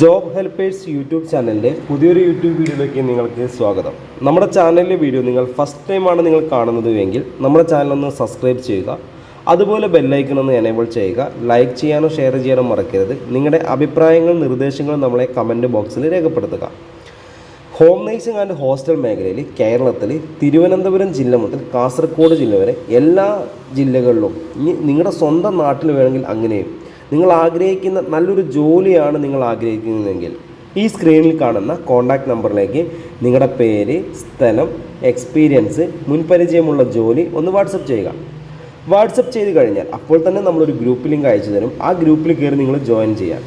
Job helpers YouTube ചാനലിന്റെ പുതിയൊരു YouTube വീഡിയോയിലേക്ക് നിങ്ങൾക്ക് സ്വാഗതം. നമ്മുടെ ചാനലിലെ വീഡിയോ നിങ്ങൾ ഫസ്റ്റ് ടൈമാണ് നിങ്ങൾ കാണുന്നത് എങ്കിൽ നമ്മുടെ ചാനലൊന്ന് സബ്സ്ക്രൈബ് ചെയ്യുക അതുപോലെ ബെല്ലൈക്കൺ ഒന്ന് എനേബിൾ ചെയ്യുക ലൈക്ക് ചെയ്യാനോ ഷെയർ ചെയ്യാനോ മറക്കരുത്. നിങ്ങളുടെ അഭിപ്രായങ്ങളും നിർദ്ദേശങ്ങളും നമ്മളെ കമന്റ് ബോക്സിൽ രേഖപ്പെടുത്തുക. ഹോം നേഴ്സിംഗ് ആൻഡ് ഹോസ്റ്റൽ മേഖലയിൽ കേരളത്തിൽ തിരുവനന്തപുരം ജില്ല മുതൽ കാസർഗോഡ് ജില്ല വരെ എല്ലാ ജില്ലകളിലും ഇനി നിങ്ങളുടെ സ്വന്തം നാട്ടിൽ വേണമെങ്കിൽ അങ്ങനെയും നിങ്ങൾ ആഗ്രഹിക്കുന്ന നല്ലൊരു ജോലിയാണ് നിങ്ങൾ ആഗ്രഹിക്കുന്നതെങ്കിൽ ഈ സ്ക്രീനിൽ കാണുന്ന കോൺടാക്റ്റ് നമ്പറിലേക്ക് നിങ്ങളുടെ പേര് സ്ഥലം എക്സ്പീരിയൻസ് മുൻപരിചയമുള്ള ജോലി ഒന്ന് വാട്സപ്പ് ചെയ്യുക. വാട്സപ്പ് ചെയ്ത് കഴിഞ്ഞാൽ അപ്പോൾ തന്നെ നമ്മളൊരു ഗ്രൂപ്പ് ലിങ്ക് അയച്ചു തരും. ആ ഗ്രൂപ്പിൽ കയറി നിങ്ങൾ ജോയിൻ ചെയ്യാം.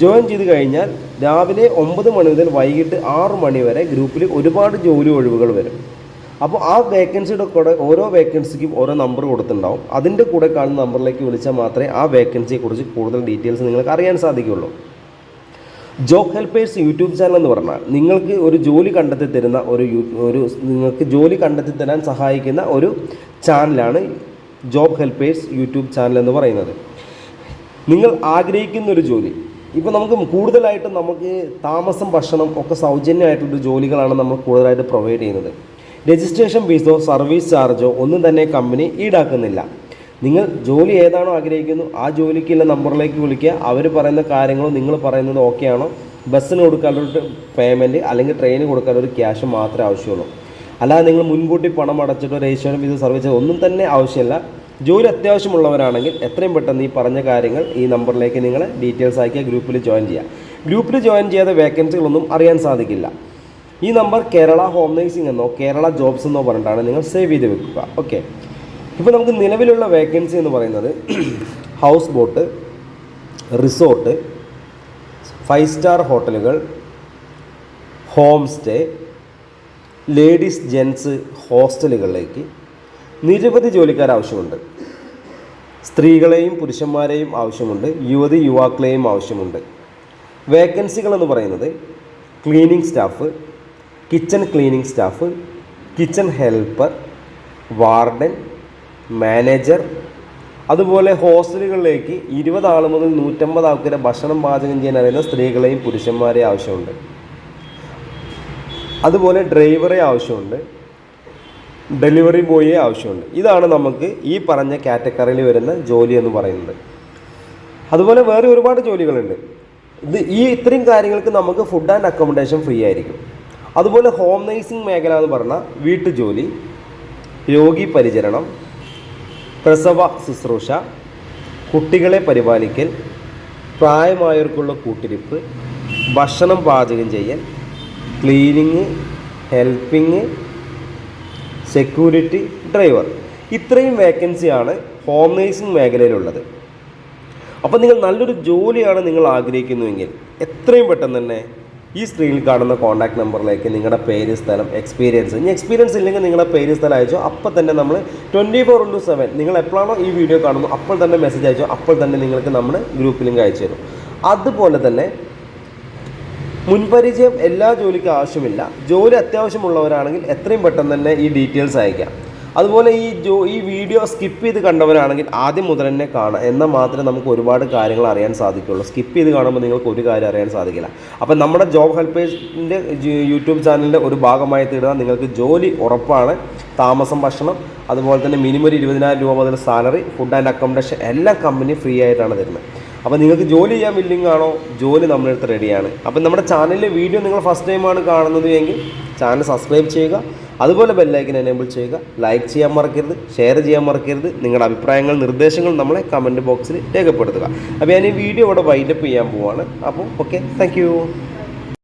ജോയിൻ ചെയ്ത് കഴിഞ്ഞാൽ രാവിലെ ഒമ്പത് മണി മുതൽ വൈകിട്ട് ആറ് മണി വരെ ഗ്രൂപ്പിൽ ഒരുപാട് ജോലി ഒഴിവുകൾ വരും. അപ്പോൾ ആ വേക്കൻസിയുടെ കൂടെ ഓരോ വേക്കൻസിക്കും ഓരോ നമ്പർ കൊടുത്തിട്ടുണ്ടാവും. അതിന്റെ കൂടെ കാണുന്ന നമ്പറിലേക്ക് വിളിച്ചാൽ മാത്രമേ ആ വേക്കൻസിയെക്കുറിച്ച് കൂടുതൽ ഡീറ്റെയിൽസ് നിങ്ങൾക്ക് അറിയാൻ സാധിക്കുകയുള്ളൂ. ജോബ് ഹെൽപ്പേഴ്സ് യൂട്യൂബ് ചാനൽ എന്ന് പറഞ്ഞാൽ നിങ്ങൾക്ക് ഒരു ജോലി കണ്ടെത്തി തരുന്ന ഒരു ഒരു നിങ്ങൾക്ക് ജോലി കണ്ടെത്തി തരാൻ സഹായിക്കുന്ന ഒരു ചാനലാണ് ജോബ് ഹെൽപ്പേഴ്സ് യൂട്യൂബ് ചാനൽ എന്ന് പറയുന്നത്. നിങ്ങൾ ആഗ്രഹിക്കുന്ന ഒരു ജോലി. ഇപ്പോൾ നമുക്ക് കൂടുതലായിട്ടും നമുക്ക് താമസം ഭക്ഷണം ഒക്കെ സൗജന്യമായിട്ടുള്ള ജോലികളാണ് നമ്മൾ കൂടുതലായിട്ട് പ്രൊവൈഡ് ചെയ്യുന്നത്. രജിസ്ട്രേഷൻ ഫീസോ സർവീസ് ചാർജോ ഒന്നും തന്നെ കമ്പനി ഈടാക്കുന്നില്ല. നിങ്ങൾ ജോലി ഏതാണോ ആഗ്രഹിക്കുന്നു ആ ജോലിക്കുള്ള നമ്പറിലേക്ക് വിളിക്കുക. അവർ പറയുന്ന കാര്യങ്ങളും നിങ്ങൾ പറയുന്നത് ഓക്കെ ആണോ ബസ്സിന് കൊടുക്കാനുള്ള പേയ്മെന്റ് അല്ലെങ്കിൽ ട്രെയിന് കൊടുക്കാനുള്ള ഒരു ക്യാഷ് മാത്രമേ ആവശ്യമുള്ളൂ. അല്ലാതെ നിങ്ങൾ മുൻകൂട്ടി പണം അടച്ചിട്ടോ രജിസ്ട്രേഷൻ ഫീസ് സർവീസ് ഒന്നും തന്നെ ആവശ്യമില്ല. ജോലി അത്യാവശ്യമുള്ളവരാണെങ്കിൽ എത്രയും പെട്ടെന്ന് ഈ പറഞ്ഞ കാര്യങ്ങൾ ഈ നമ്പറിലേക്ക് നിങ്ങൾ ഡീറ്റെയിൽസ് ആക്കിയ ഗ്രൂപ്പിൽ ജോയിൻ ചെയ്യുക. ഗ്രൂപ്പിൽ ജോയിൻ ചെയ്യാതെ വേക്കൻസികളൊന്നും അറിയാൻ സാധിക്കില്ല. ഈ നമ്പർ കേരള ഹോം നേഴ്സിംഗ് എന്നോ കേരള ജോബ്സ് എന്നോ പറഞ്ഞിട്ടാണ് നിങ്ങൾ സേവ് ചെയ്ത് വെക്കുക. ഓക്കെ ഇപ്പോൾ നമുക്ക് നിലവിലുള്ള വേക്കൻസി എന്ന് പറയുന്നത് house boat resort five star ഹോട്ടലുകൾ ഹോം സ്റ്റേ ലേഡീസ് ജെൻസ് ഹോസ്റ്റലുകളിലേക്ക് നിരവധി ജോലിക്കാർ ആവശ്യമുണ്ട്. സ്ത്രീകളെയും പുരുഷന്മാരെയും ആവശ്യമുണ്ട്. യുവതി യുവാക്കളെയും ആവശ്യമുണ്ട്. വേക്കൻസികൾ എന്ന് പറയുന്നത് cleaning staff kitchen cleaning staff kitchen helper warden manager അതുപോലെ ഹോസ്റ്റലുകളിലേക്ക് ഇരുപത് ആൾ മുതൽ നൂറ്റമ്പത് ആൾക്കാരെ ഭക്ഷണം പാചകം ചെയ്യാൻ അറിയുന്ന സ്ത്രീകളെയും പുരുഷന്മാരെയും ആവശ്യമുണ്ട്. അതുപോലെ ഡ്രൈവറെ ആവശ്യമുണ്ട്. ഡെലിവറി ബോയിയെ ആവശ്യമുണ്ട്. ഇതാണ് നമുക്ക് ഈ പറഞ്ഞ കാറ്റഗറിയിൽ വരുന്ന ജോലി എന്ന് പറയുന്നത്. അതുപോലെ വേറെ ഒരുപാട് ജോലികളുണ്ട്. ഇത് ഈ ഇത്രയും കാര്യങ്ങൾക്ക് നമുക്ക് ഫുഡ് ആൻഡ് അക്കോമഡേഷൻ ഫ്രീ ആയിരിക്കും. അതുപോലെ ഹോം നേഴ്സിംഗ് മേഖല എന്ന് പറഞ്ഞാൽ വീട്ടുജോലി രോഗി പരിചരണം പ്രസവ ശുശ്രൂഷ കുട്ടികളെ പരിപാലിക്കൽ പ്രായമായവർക്കുള്ള കൂട്ടിരിപ്പ് ഭക്ഷണം പാചകം ചെയ്യൽ ക്ലീനിങ് ഹെൽപ്പിങ് സെക്യൂരിറ്റി ഡ്രൈവർ ഇത്രയും വേക്കൻസിയാണ് ഹോം നേഴ്സിംഗ് മേഖലയിലുള്ളത്. അപ്പോൾ നിങ്ങൾ നല്ലൊരു ജോലിയാണ് നിങ്ങൾ ആഗ്രഹിക്കുന്നുവെങ്കിൽ എത്രയും പെട്ടെന്ന് തന്നെ ഈ സ്ക്രീനിൽ കാണുന്ന കോൺടാക്ട് നമ്പറിലേക്ക് നിങ്ങളുടെ പേര് സ്ഥലം എക്സ്പീരിയൻസ് ഇനി എക്സ്പീരിയൻസ് ഇല്ലെങ്കിൽ നിങ്ങളുടെ പേര് സ്ഥലം അയച്ചോ അപ്പോൾ തന്നെ നമ്മൾ ട്വന്റി ഫോർ ഇന്റു സെവൻ നിങ്ങൾ എപ്പോഴാണോ ഈ വീഡിയോ കാണുന്നത് അപ്പോൾ തന്നെ മെസ്സേജ് അയച്ചോ അപ്പോൾ തന്നെ നിങ്ങൾക്ക് നമ്മൾ ഗ്രൂപ്പ് ലിങ്ക് അയച്ചു തരും. അതുപോലെ തന്നെ മുൻപരിചയം എല്ലാ ജോലിക്കും ആവശ്യമില്ല. ജോലി അത്യാവശ്യമുള്ളവരാണെങ്കിൽ എത്രയും പെട്ടെന്ന് തന്നെ ഈ ഡീറ്റെയിൽസ് അയക്കാം അതുപോലെ ഈ ജോ ഈ വീഡിയോ സ്കിപ്പ് ചെയ്ത് കണ്ടവരാണെങ്കിൽ ആദ്യം മുതൽ തന്നെ കാണാം. എന്നാൽ മാത്രമേ നമുക്ക് ഒരുപാട് കാര്യങ്ങൾ അറിയാൻ സാധിക്കുള്ളൂ. സ്കിപ്പ് ചെയ്ത് കാണുമ്പോൾ നിങ്ങൾക്ക് ഒരു കാര്യം അറിയാൻ സാധിക്കില്ല. അപ്പം നമ്മുടെ ജോബ് ഹെൽപ്പേഴ്സിന്റെ യൂട്യൂബ് ചാനലിന്റെ ഒരു ഭാഗമായി തീരുക നിങ്ങൾക്ക് ജോലി ഉറപ്പാണ് താമസം ഭക്ഷണം അതുപോലെ തന്നെ മിനിമം ഒരു ഇരുപതിനായിരം രൂപ മുതൽ സാലറി ഫുഡ് ആൻഡ് അക്കോമഡേഷൻ എല്ലാം കമ്പനി ഫ്രീ ആയിട്ടാണ് തരുന്നത്. അപ്പോൾ നിങ്ങൾക്ക് ജോലി ചെയ്യാൻ ബില്ലിംഗ് ആണോ? ജോലി നമ്മുടെ അടുത്ത് റെഡിയാണ് അപ്പം നമ്മുടെ ചാനലിലെ വീഡിയോ നിങ്ങൾ ഫസ്റ്റ് ടൈമാണ് കാണുന്നത് എങ്കിൽ ചാനൽ സബ്സ്ക്രൈബ് ചെയ്യുക. അതുപോലെ ബെല്ലൈക്കൻ എനേബിൾ ചെയ്യുക. ലൈക്ക് ചെയ്യാൻ മറക്കരുത് ഷെയർ ചെയ്യാൻ മറക്കരുത്. നിങ്ങളുടെ അഭിപ്രായങ്ങൾ നിർദ്ദേശങ്ങൾ നമ്മളെ കമന്റ് ബോക്സിൽ രേഖപ്പെടുത്തുക. അപ്പോൾ ഞാൻ ഈ വീഡിയോ ഇവിടെ വൈൻഡപ്പ് ചെയ്യാൻ പോവാണ്. അപ്പോൾ ഓക്കെ താങ്ക്